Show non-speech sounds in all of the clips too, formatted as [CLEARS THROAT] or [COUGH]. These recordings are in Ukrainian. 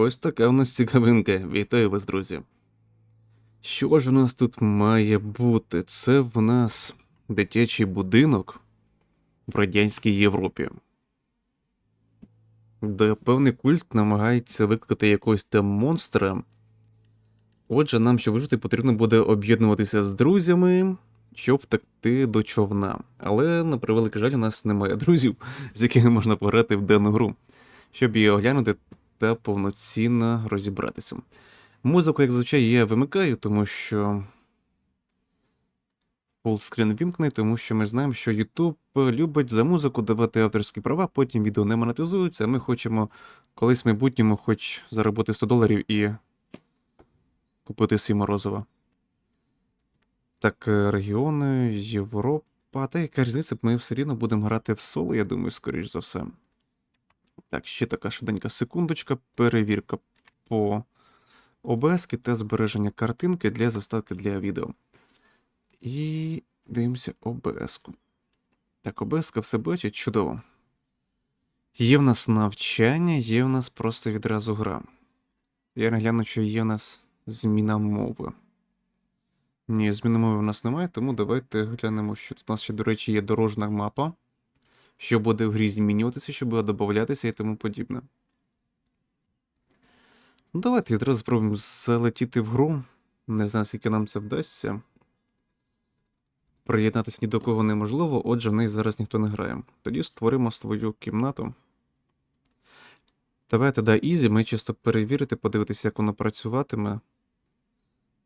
Ось така в нас цікавинка. Вітаю вас, друзі. Що ж у нас тут має бути? Це в нас дитячий будинок в радянській Європі. Де певний культ намагається викликати якогось там монстра. Отже, нам, щоб вижити, потрібно буде об'єднуватися з друзями, щоб втекти до човна. Але, на превеликий жаль, у нас немає друзів, з якими можна пограти в дану гру. Щоб її оглянути та повноцінно розібратися. Музику, як зазвичай, я вимикаю, тому що. Фулскрін вімкне, тому що ми знаємо, що YouTube любить за музику давати авторські права, потім відео не монетизуються, а ми хочемо колись в майбутньому хоч заробити 100 доларів і купити свій морозиво. Так, е, регіони, Європа. Та яка різниця, ми все рівно будемо грати в соло, я думаю, скоріш за все. Так, ще така швиденька секундочка. Перевірка по ОБС та збереження картинки для заставки для відео. І дивимося ОБС. -ку. Так, ОБС все бачить чудово. Є в нас навчання, є в нас просто відразу гра. Я нагляну, що є в нас зміна мови. Ні, зміни мови в нас немає, тому давайте глянемо, що тут у нас ще, до речі, є дорожна мапа що буде в грі змінюватися, що буде додатися і тому подібне. Ну, давайте відразу спробуємо залетіти в гру. Не знаю, скільки нам це вдасться. Приєднатися ні до кого неможливо, отже, в неї зараз ніхто не грає. Тоді створимо свою кімнату. Давайте да Ізі, ми чисто перевірити, подивитися, як воно працюватиме.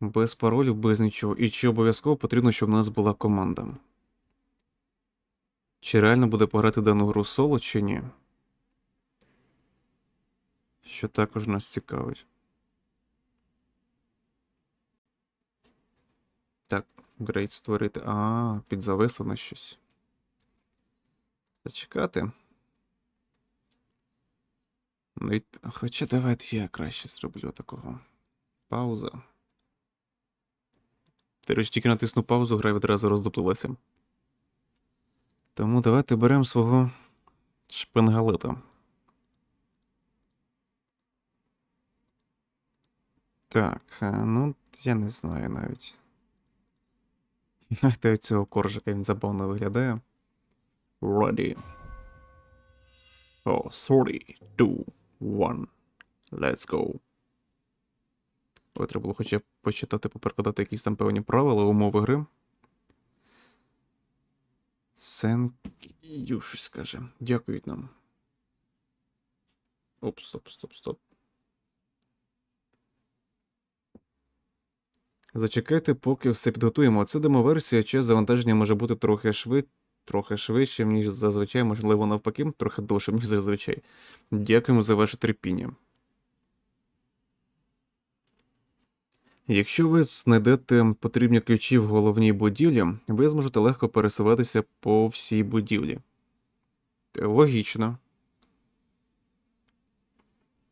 Без паролів, без нічого. І чи обов'язково потрібно, щоб в нас була команда. Чи реально буде пограти дану гру соло, чи ні? Що також нас цікавить. Так, грейд створити. А, підзависло на щось. Зачекати. Ну. Хоча давайте я краще зроблю такого. Пауза. Ти речі, тільки натисну паузу, гра відразу роздуплилася. Тому давайте беремо свого шпингалета. Так, е, ну, я не знаю навіть. Знаєте, цього коржика він забавно виглядає. Ready. Oh, 3, 2, 1. Let's go. Ой, треба було хоча б почитати, поперекладати якісь там певні правила, умови гри. You, щось каже. Дякують нам. Оп, стоп, стоп, стоп. Зачекайте, поки все підготуємо. Це демоверсія, чи завантаження може бути трохи швид... трохи швидшим, ніж зазвичай, можливо, навпаки, трохи довшим, ніж зазвичай. Дякуємо за ваше терпіння. Якщо ви знайдете потрібні ключі в головній будівлі, ви зможете легко пересуватися по всій будівлі. Логічно.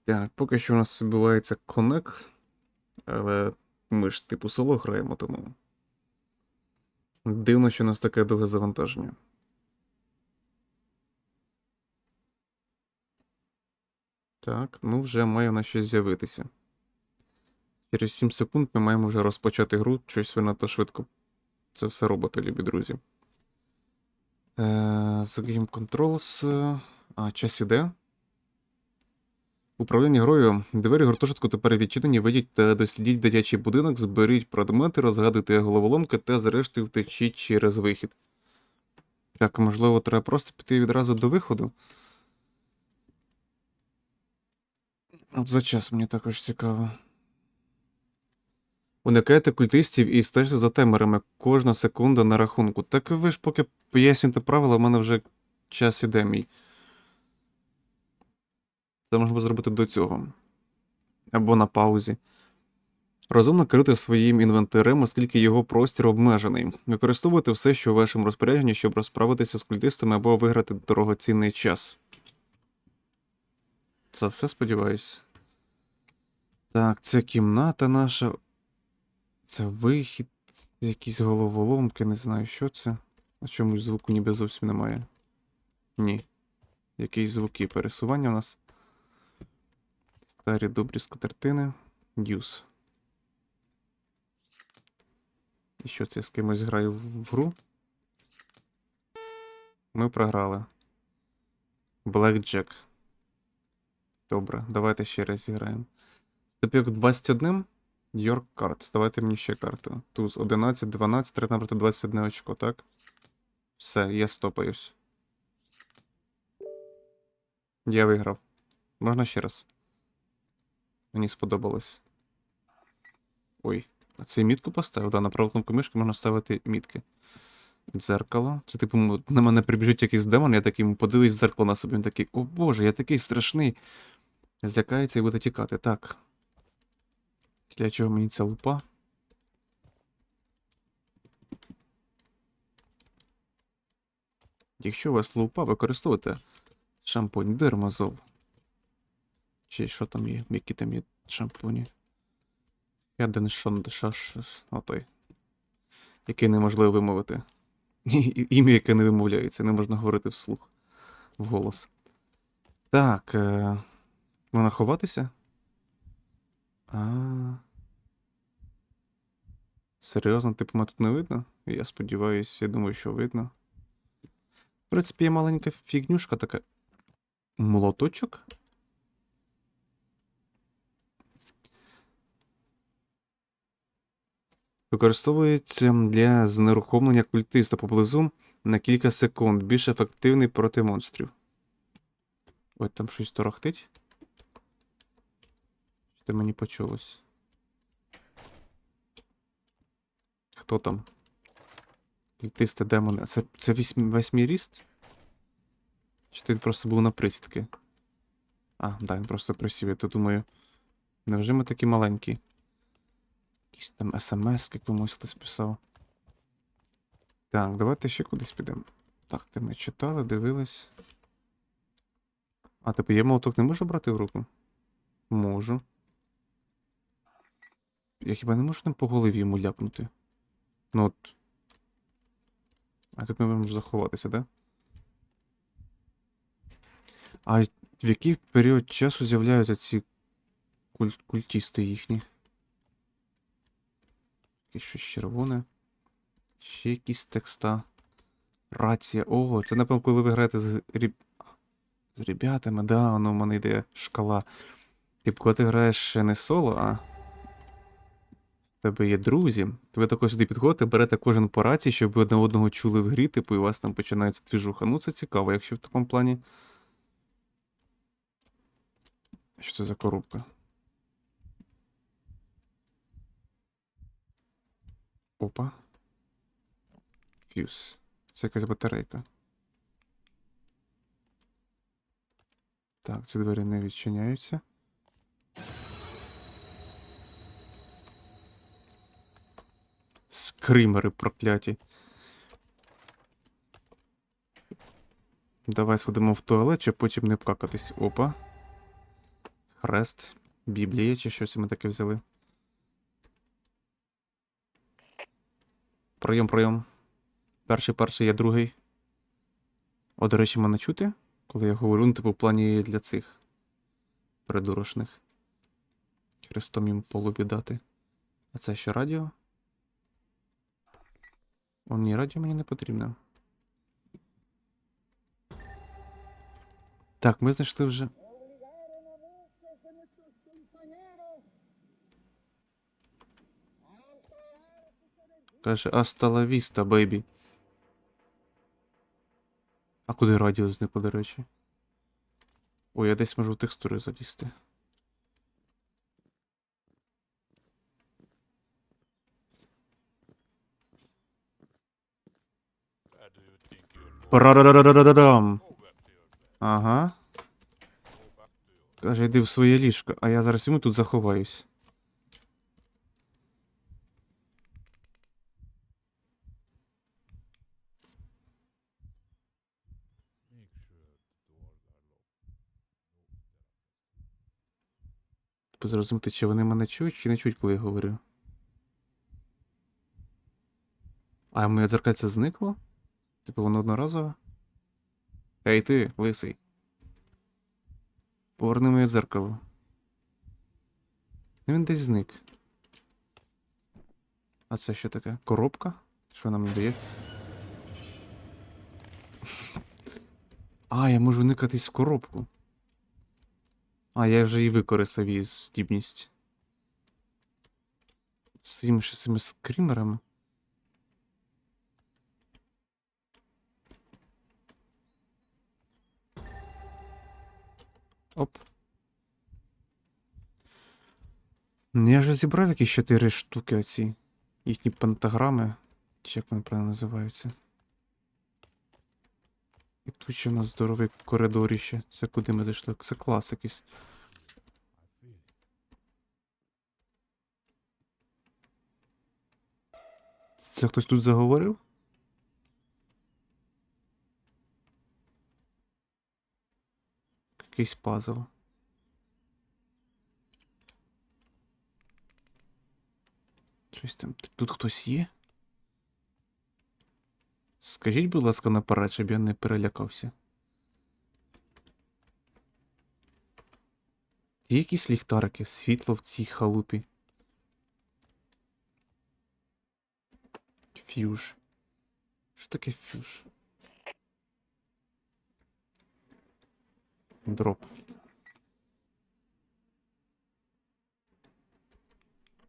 Так, поки що у нас відбувається Connect, але ми ж типу соло граємо, тому. Дивно, що у нас таке довге завантаження. Так, ну вже має у нас щось з'явитися. Через 7 секунд ми маємо вже розпочати гру, щось ви надто швидко. Це все робите, любі друзі. Е, The Game Controls. А, час іде. Управління грою. Двері гуртожитку тепер відчинені. Вийдіть та дослідіть дитячий будинок, зберіть предмети, розгадуйте головоломки та зрештою втечіть через вихід. Так, можливо, треба просто піти відразу до виходу. От за час мені також цікаво. Уникайте культистів і стежте за темерами. Кожна секунда на рахунку. Так ви ж поки пояснюєте правила, в мене вже час іде мій. Це можна зробити до цього. Або на паузі. Розумно керуйте своїм інвентарем, оскільки його простір обмежений. Використовуйте все, що у вашому розпорядженні, щоб розправитися з культистами або виграти дорогоцінний час. Це все сподіваюсь. Так, це кімната наша. Це вихід, якісь головоломки, не знаю, що це. А чомусь звуку ніби зовсім немає. Ні. Якісь звуки пересування у нас. Старі добрі скатертини. Дюс. І що це я з кимось граю в гру? Ми програли. Blackjack. Добре, давайте ще раз зіграємо. Степік 21. Your cards. Давайте мені ще карту. Туз 11, 12, треба набрати 21 очко, так? Все, я стопаюсь. Я виграв. Можна ще раз? Мені сподобалось. Ой, а це мітку поставив? Да, на праву кнопку мишки можна ставити мітки. Дзеркало. Це типу на мене прибіжить якийсь демон, я такий в дзеркало на собі. Він такий, о боже, я такий страшний. Злякається і буде тікати. Так. Для чого мені ця лупа? Якщо у вас лупа, використовуйте шампунь дермазол. Чи що там є? Які там є шампуні? And Shoulders, отой. Який неможливо вимовити. Ім'я, яке не вимовляється, не можна говорити вслух. Вголос. Так. Е... Можна ховатися? А. Серйозно, типу, мене тут не видно? Я сподіваюся, я думаю, що видно. В принципі, є маленька фігнюшка така. Молоточок? Використовується для знерухомлення культиста поблизу на кілька секунд. Більш ефективний проти монстрів. Ой, там щось торохтить. Це мені почулось. Хто там? Культисти демони. Це, це вісьмі, ріст? Чи ти просто був на присідки? А, да, він просто присів. Я то думаю. Невже ми такі маленькі? Якісь там смс комусь хтось писав. Так, давайте ще кудись підемо. Так, ти ми читали, дивились. А, типу, я молоток не можу брати в руку? Можу. Я хіба не можу ним по голові йому ляпнути? Ну от. А тут ми можемо заховатися, да? А в який період часу з'являються ці куль... культісти їхні? Якесь щось червоне. Ще якісь текста. Рація. Ого, це напевно, коли ви граєте з ріб... з ребятами, да, воно в мене йде шкала. Типу, коли ти граєш не соло, а. Тебе є друзі, то ви тако сюди підходите, берете кожен по рації, щоб ви одне одного чули в грі, типу, і у вас там починається двіжуха. Ну, це цікаво, якщо в такому плані. Що це за коробка? Опа. Фьюз. Це якась батарейка. Так, ці двері не відчиняються. Скримери прокляті. Давай сходимо в туалет, щоб потім не пкакатись. Опа. Хрест. Біблія чи щось ми таке взяли. Пройом, пройом. Перший, перший, я другий. О, до речі, мене чути, коли я говорю, ну, типу, в плані для цих придурочних. Хрестом їм по лобі дати. А це що радіо? О, ні, радіо мені не потрібно. Так, ми знайшли вже. Каже, Аста ла віста, бейбі. А куди радіо зникло, до речі? Ой, я десь можу текстури залізти. Парарарарарарам. Ага. Каже, йди в своє ліжко, а я зараз йому тут заховаюсь. Типу зрозуміти, чи вони мене чують, чи не чують, коли я говорю. А моє дзеркальце зникло? Типу воно одноразове? Ей ти, лисий. Поверни моє дзеркало. Ну він десь зник. А це що таке? Коробка? Що нам не дає? А, я можу никатись в коробку. А, я вже і використав її здібність. З цими ще Оп. Ну, Я вже зібрав якісь чотири штуки оці. Їхні пентаграми. Чи як вони правильно називаються? І тут ще в нас здоровий коридоріще. Це куди ми зайшли? Це клас якийсь. Це хтось тут заговорив? Якийсь пазл. Щось там. Тут хтось є? Скажіть, будь ласка, наперед, щоб я не перелякався. Є якісь ліхтарики, світло в цій халупі. Фьюж. Що таке фьюж? Дроп.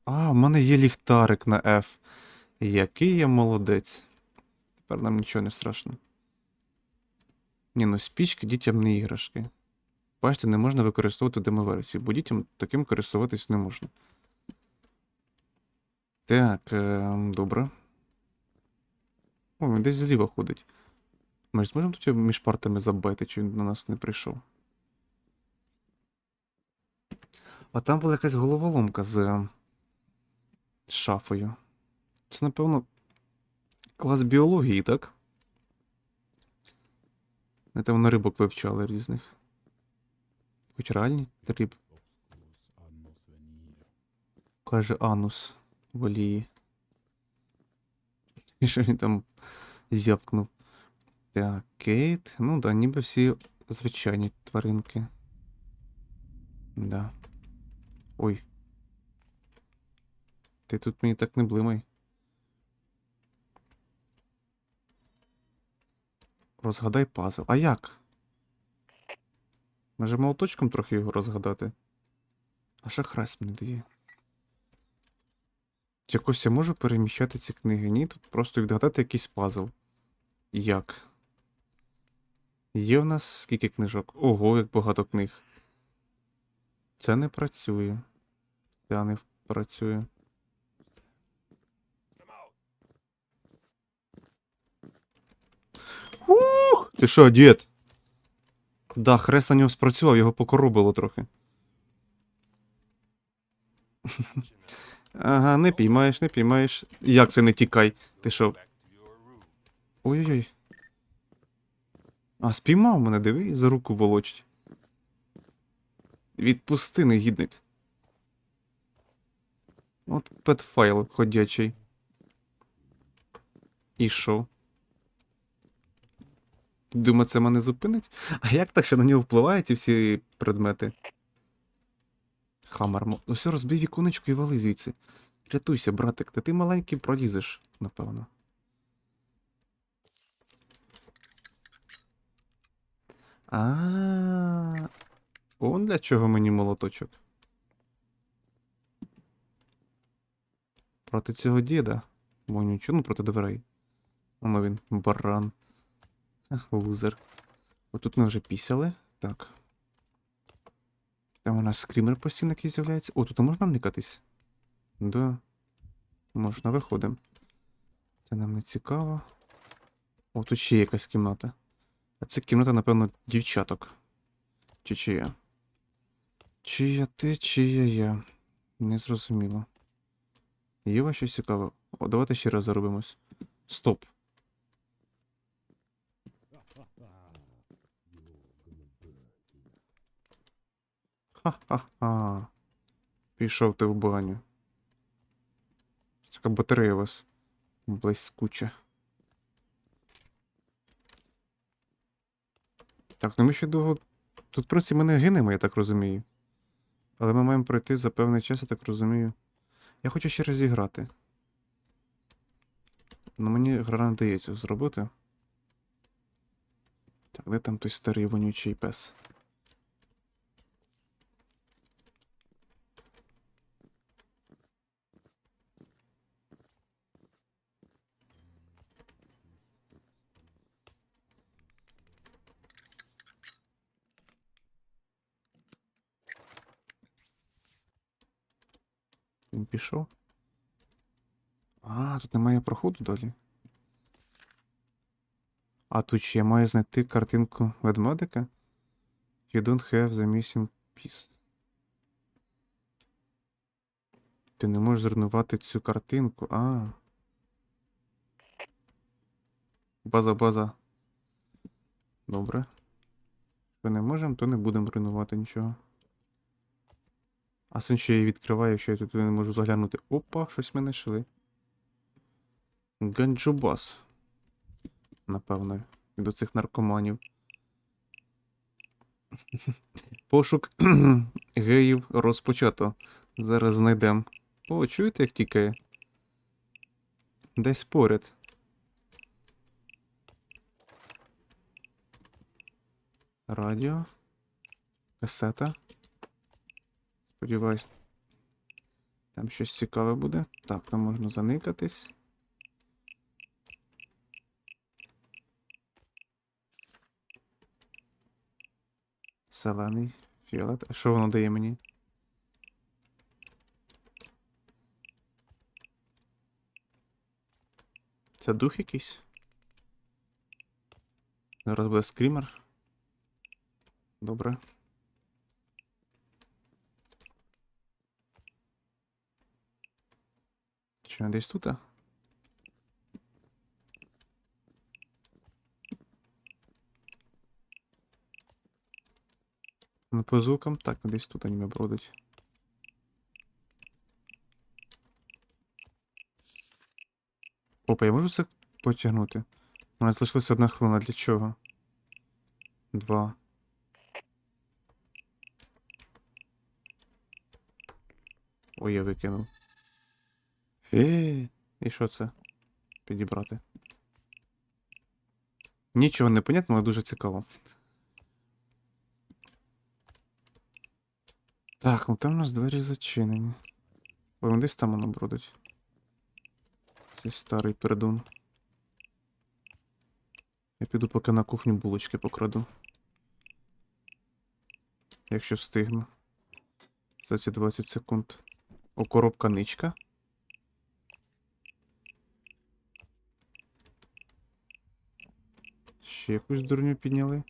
А, в мене є ліхтарик на F. Який я молодець. Тепер нам нічого не страшно. Ні, ну спічки дітям не іграшки. Бачите, не можна використовувати демоверсії, бо дітям таким користуватись не можна. Так, е, добре. О, він десь зліва ходить. Ми ж зможемо тут між партами забити, чи він на нас не прийшов. А там була якась головоломка з е, шафою. Це, напевно, клас біології, так? Ми там на рибок вивчали різних. Хоч реальні риб. Каже анус воліє. І що він там зявкнув. Так, Кейт. Ну да, ніби всі звичайні тваринки. Да. Ой. Ти тут мені так не блимай. Розгадай пазл. А як? Може молоточком трохи його розгадати? А хрест мені дає. Якось я можу переміщати ці книги? Ні, тут просто відгадати якийсь пазл. Як? Є в нас скільки книжок? Ого, як багато книг. Це не працює. Це не працює. Ух! Ти що, дід? Да, хрест на нього спрацював, його покоробило трохи. [LAUGHS] Ага, не піймаєш, не піймаєш. Як це не тікай? Ти що? Ой-ой-ой. А, спіймав мене, диви, за руку волочить. Відпусти, негідник. От петфайл ходячий. І що? Думаю, це мене зупинить? А як так, що на нього впливають ці всі предмети? Ну все, розбий віконечко і вали звідси. Рятуйся, братик, та ти маленький пролізеш, напевно. А. Он для чого мені молоточок? Проти цього діда. Бо нічого, ну проти дверей. Воно він, баран. Ах, лузер. Отут ми вже пісяли. Так. Там у нас скрімер постійно який з'являється. О, тут можна вникатись? Да. Можна, виходимо. Це нам не цікаво. О, тут ще якась кімната. А це кімната, напевно, дівчаток. Чи чия? Чия ти, чия я? Не зрозуміло. Є вас щось цікаве? О, давайте ще раз заробимось. Стоп. Ха-ха-ха. Пішов ти в баню. Така батарея у вас блискуча. Так, ну ми ще довго. Тут просто ми не гинемо, я так розумію. Але ми маємо пройти за певний час, я так розумію. Я хочу ще раз зіграти. Ну мені гра не дається зробити. Так, де там той старий вонючий пес? Він пішов. А, тут немає проходу далі. А тут ще я маю знайти картинку ведмедика? You don't have the missing piece. Ти не можеш зруйнувати цю картинку. А. База, база. Добре. Якщо не можемо, то не будемо руйнувати нічого. А син ще її відкриває, якщо я тут не можу заглянути. Опа, щось ми знайшли. Ганджубас. Напевно, до цих наркоманів. [LAUGHS] Пошук [CLEARS THROAT] геїв розпочато. Зараз знайдемо. О, чуєте, як тікає? Десь поряд. Радіо. Касета. Сподіваюсь, там щось цікаве буде. Так, там можна заникатись. Зелений, фіолет. А що воно дає мені? Це дух якийсь? Зараз буде скрімер. Добре. Чи він десь тут? Ну, по звукам, так, десь тут аніме бродить. Опа, я можу це потягнути? У нас залишилася одна хвилина. Для чого? Два. Ой, я викинув. Е, і що це? Підібрати. Нічого не понятно, але дуже цікаво. Так, ну там у нас двері зачинені. Ой, вон десь там воно бродить. Цей старий передун. Я піду поки на кухню булочки покраду. Якщо встигну. За ці 20 секунд. О, коробка ничка. Ще якусь дурню підняли.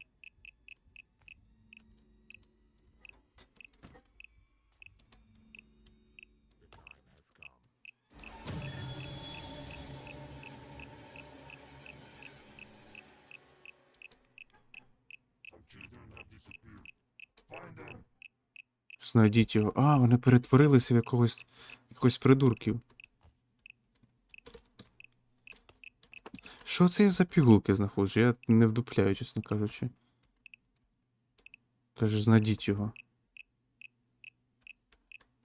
Знайдіть його. А, вони перетворилися в якогось якогось придурків. Що це я за пігулки знаходжу? Я не вдупляю, чесно кажучи. Кажеш, знайдіть його.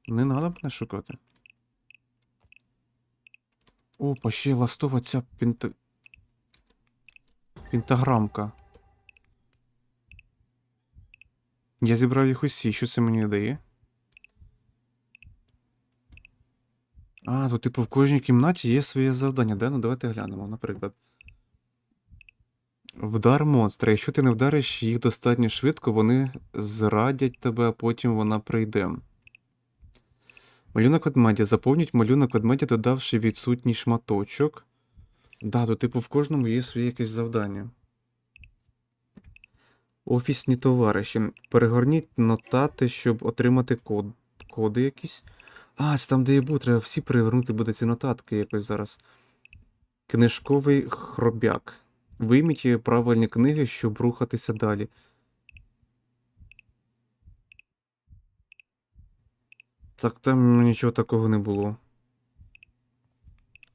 Не треба мене шукати. Опа, ще ластова ця пінта... пентаграмка. Я зібрав їх усі. Що це мені дає? А, тут, типу, в кожній кімнаті є своє завдання, да? Ну давайте глянемо, наприклад. Вдар монстра. Якщо ти не вдариш їх достатньо швидко, вони зрадять тебе, а потім вона прийде. Малюнок ведмедя. Заповніть малюнок ведмедя, додавши відсутній шматочок. Да, то, типу, в кожному є своє якесь завдання. Офісні товариші. Перегорніть нотати, щоб отримати код. коди якісь. А, це там, де я був, треба всі перевернути буде ці нотатки якось зараз. Книжковий хробяк. Вийміть правильні книги, щоб рухатися далі. Так там нічого такого не було.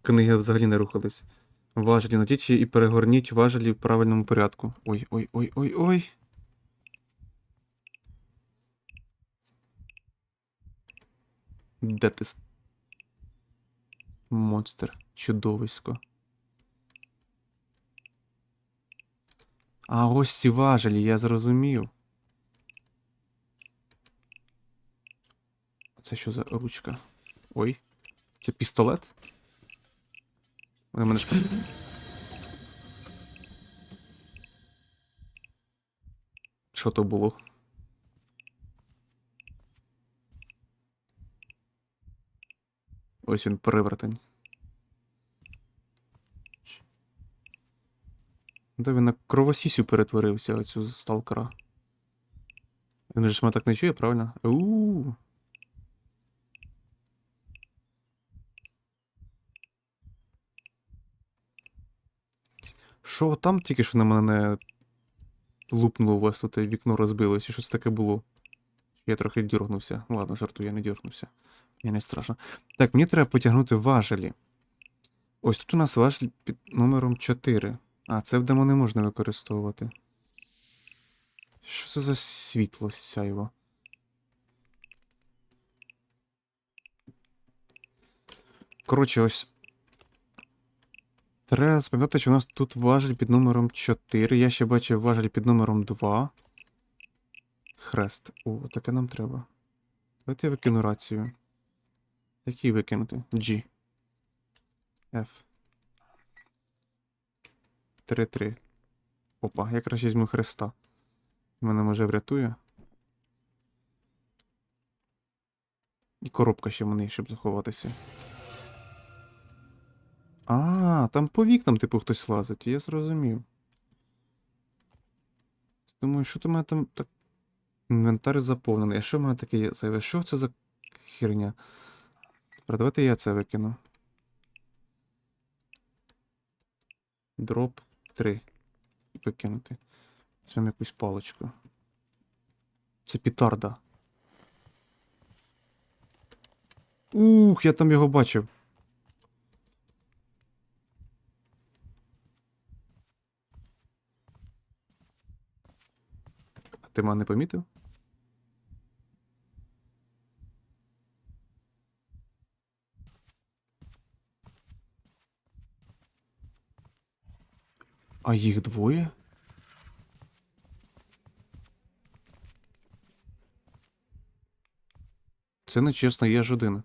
Книги взагалі не рухались. Важелі найдіть і перегорніть важелі в правильному порядку. Ой, ой, ой, ой, ой. Де ти? Монстр. Чудовисько. А ось ці важелі, я зрозумів. Це що за ручка? Ой. Це пістолет? Вони мене ж. Що то було? Ось він перевертень. Де він на кровосісю перетворився, оцю сталкера. Він же ж мене так не чує, правильно? у Що там тільки що на мене лупнуло у вас і вікно розбилось, і щось таке було. Я трохи дюргнувся. Ладно, жартую, я не дюргнувся. Мені не страшно. Так, мені треба потягнути важелі. Ось тут у нас важель під номером 4. А, це в демо не можна використовувати. Що це за світло сяйво? Коротше, ось. Треба спам'ятати, що у нас тут важель під номером 4. Я ще бачив важель під номером 2. Хрест. О, таке нам треба. Давайте я викину рацію. Який викинути? G. F. 3-3. Опа, я краще візьму хреста. Мене може врятує. І коробка ще в неї, щоб заховатися. А, там по вікнам, типу, хтось лазить, я зрозумів. Думаю, що то в мене там так. Інвентар заповнений. А що в мене таке є зайве? Що це за херня? Тепер давайте я це викину. Дроп 3. Викинути. Візьмемо якусь паличку. Це пітарда. Ух, я там його бачив. А ти мене не помітив? А їх двоє? Це не чесно, я ж один.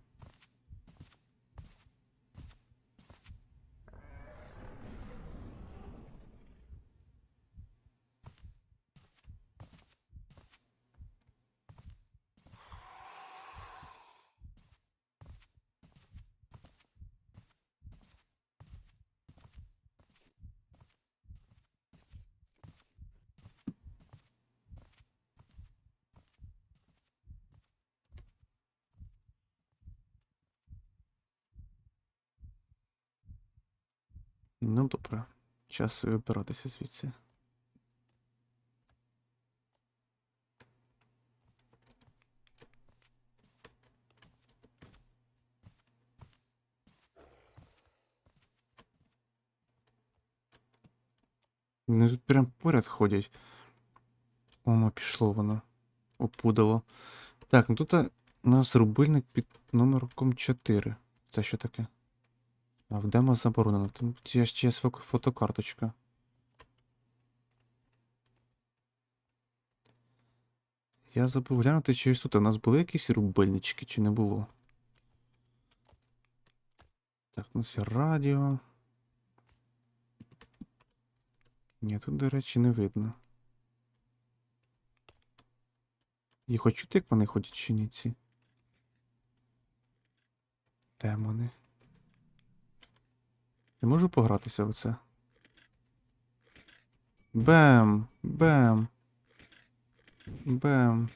Ну, добре. Час вибиратися звідси. Вони тут прям поряд ходять. Омо, пішло воно. Опудало. Так, ну тут у нас рубильник під номерком 4. Це що таке? А в демо заборонено. Там є ще фотокарточка. Я забув глянути, чи тут у нас були якісь рубильнички, чи не було. Так, у нас є радіо. Ні, тут, до речі, не видно. Їх хоч чути, як вони ходять чи ні ці? Демони. Не можу погратися в це. Бем! Бем! Бем.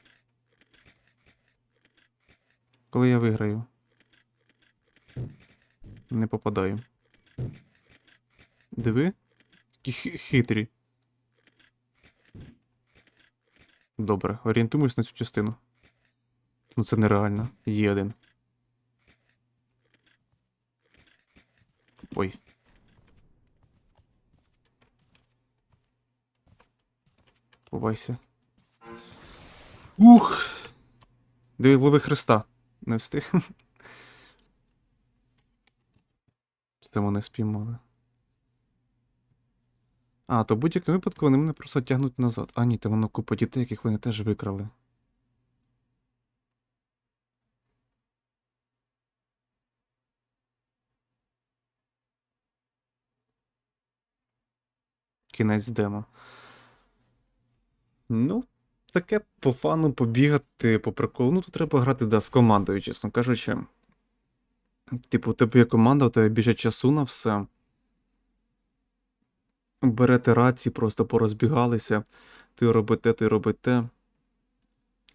Коли я виграю. Не попадаю. Диви? Які хитрі. Добре, орієнтуємось на цю частину. Ну це нереально. Є один. Ой. Ховайся. Ух! Диви голови Христа. Не встиг. Це мене спіймали. А, то в будь-якому випадку вони мене просто тягнуть назад. А, ні, то воно купа дітей, яких вони теж викрали. Кінець демо. Ну, таке по фану побігати, по приколу. Ну, тут треба грати, да, з командою, чесно кажучи. Типу, у тебе є команда, у тебе більше часу на все. Берете рації, просто порозбігалися. Ти робите, ти робите.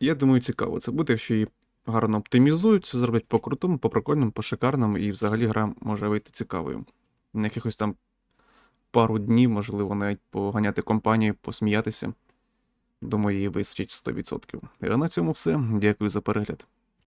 Я думаю, цікаво це буде, якщо її гарно оптимізують, це зроблять по крутому, по прикольному, по шикарному, і взагалі гра може вийти цікавою. На якихось там пару днів, можливо, навіть поганяти компанію, посміятися. Думаю, її вистачить 100%. А на цьому все. Дякую за перегляд.